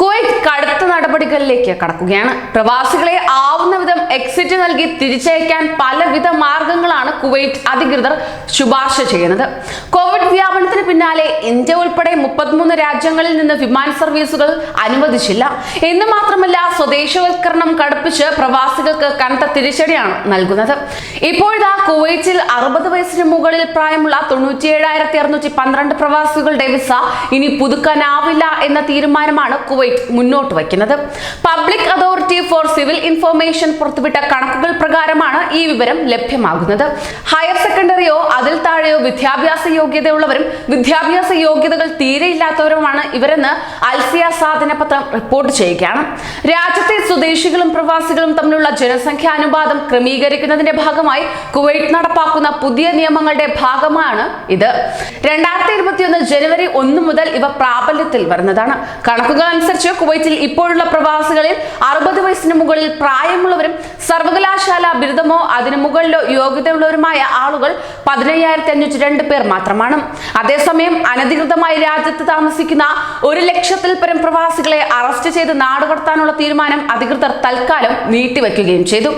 Kuwait കടുത്ത നടപടികളിലേക്ക് കടക്കുകയാണ്. പ്രവാസികളെ ആവുന്ന വിധം എക്സിറ്റ് നൽകി തിരിച്ചയക്കാൻ പലവിധ മാർഗങ്ങളാണ് കുവൈറ്റ് അധികൃതർ ശുപാർശ ചെയ്യുന്നത്. കോവിഡ് വ്യാപനത്തിന് പിന്നാലെ ഇന്ത്യ ഉൾപ്പെടെ മുപ്പത്തിമൂന്ന് രാജ്യങ്ങളിൽ നിന്ന് വിമാന സർവീസുകൾ അനുവദിച്ചില്ല. എന്ന് മാത്രമല്ല സ്വദേശവൽക്കരണം കടുപ്പിച്ച് പ്രവാസികൾക്ക് കനത്ത തിരിച്ചടിയാണ് നൽകുന്നത്. ഇപ്പോഴിതാ കുവൈറ്റിൽ അറുപത് വയസ്സിന് മുകളിൽ പ്രായമുള്ള തൊണ്ണൂറ്റിയേഴായിരത്തി അറുന്നൂറ്റി പന്ത്രണ്ട് പ്രവാസികളുടെ വിസ ഇനി പുതുക്കാനാവില്ല എന്ന തീരുമാനമാണ് കുവൈറ്റ് മുന്നോട്ട് വയ്ക്കുന്നത്. Public authority for civil information പുറത്തുവിട്ട കണക്കുകൾ പ്രകാരമാണ് ഈ വിവരം ലഭ്യമാകുന്നത്. ഹയർ സെക്കൻഡറിയോ അതിൽ താഴെയോ വിദ്യാഭ്യാസ യോഗ്യതയുള്ളവരും വിദ്യാഭ്യാസ യോഗ്യതകൾ തീരെയില്ലാത്തവരുമാണ് ഇവരെന്ന് അൽസിയ സാധന പത്രം റിപ്പോർട്ട് ചെയ്യുകയാണ്. രാജ്യത്തെ സ്വദേശികളും പ്രവാസികളും തമ്മിലുള്ള ജനസംഖ്യാനുപാതം ക്രമീകരിക്കുന്നതിന്റെ ഭാഗമായി കുവൈറ്റ് നടപ്പാക്കുന്ന പുതിയ നിയമങ്ങളുടെ ഭാഗമാണ് ഇത്. രണ്ടായിരത്തി ഇരുപത്തിയൊന്ന് ജനുവരി ഒന്ന് മുതൽ ഇവ പ്രാബല്യത്തിൽ വരുന്നതാണ്. കണക്കുകൾ അനുസരിച്ച് കുവൈറ്റിൽ ഇപ്പോഴുള്ള പ്രവാസികളിൽ അറുപത് വയസ്സിന് മുകളിൽ പ്രായമുള്ളവരും സർവകലാശാല ബിരുദമോ അതിനു മുകളിലോ യോഗ്യതയുള്ളവരുമായ ആളുകൾ പതിനയ്യായിരത്തി അഞ്ഞൂറ്റി രണ്ട് പേർ മാത്രമാണ്. അതേസമയം അനധികൃതമായി രാജ്യത്ത് താമസിക്കുന്ന ഒരു ലക്ഷത്തിൽ പരം പ്രവാസികളെ അറസ്റ്റ് ചെയ്ത് നാടുകടത്താനുള്ള തീരുമാനം അധികൃതർ തൽക്കാലം നീട്ടിവെക്കുകയും ചെയ്തു.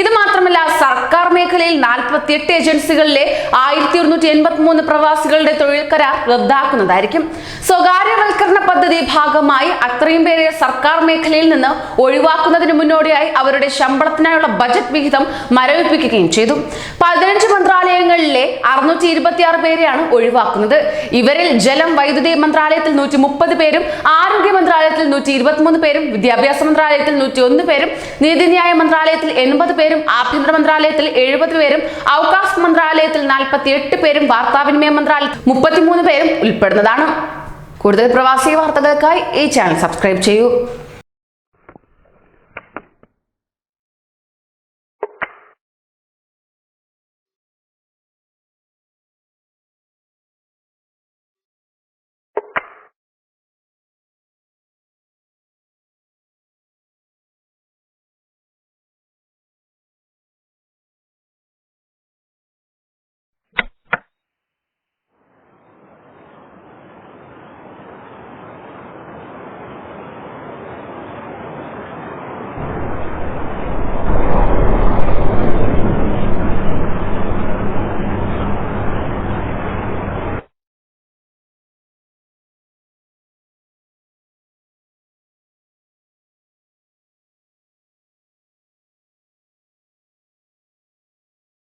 ഇത് മാത്രമല്ല സർക്കാർ മേഖലയിൽ നാൽപ്പത്തി എട്ട് ഏജൻസികളിലെ ആയിരത്തി ഒരുന്നൂറ്റി എൺപത്തി മൂന്ന് പ്രവാസികളുടെ തൊഴിൽ കരാർ റദ്ദാക്കുന്നതായിരിക്കും. സ്വകാര്യവൽക്കരണ പദ്ധതി ഭാഗമായി അത്രയും പേരെ സർക്കാർ മേഖലയിൽ നിന്ന് ഒഴിവാക്കുന്നതിന് മുന്നോടിയായി അവരുടെ ശമ്പളത്തിനായുള്ള ബജറ്റ് വിഹിതം മരവിപ്പിക്കുകയും ചെയ്തു. പതിനഞ്ച് മന്ത്രാലയങ്ങളിലെ അറുന്നൂറ്റി ഇരുപത്തിയാറ് പേരെയാണ് ഒഴിവാക്കുന്നത്. ഇവരിൽ ജലം വൈദ്യുതി മന്ത്രാലയത്തിൽ നൂറ്റി മുപ്പത് പേരും ആരോഗ്യ മന്ത്രാലയത്തിൽ നൂറ്റി ഇരുപത്തിമൂന്ന് പേരും വിദ്യാഭ്യാസ മന്ത്രാലയത്തിൽ നൂറ്റി ഒന്ന് പേരും നീതിന്യായ മന്ത്രാലയത്തിൽ എൺപത് പേരും ആഭ്യന്തര മന്ത്രാലയത്തിൽ എഴുപത് പേരും അവകാശ് മന്ത്രാലയത്തിൽ നാൽപ്പത്തി എട്ട് പേരും വാർത്താവിനിമയ മന്ത്രാലയത്തിൽ മുപ്പത്തിമൂന്ന് പേരും ഉൾപ്പെടുന്നതാണ്. കൂടുതൽ പ്രവാസി വാർത്തകൾക്കായി ഈ ചാനൽ സബ്സ്ക്രൈബ് ചെയ്യൂ.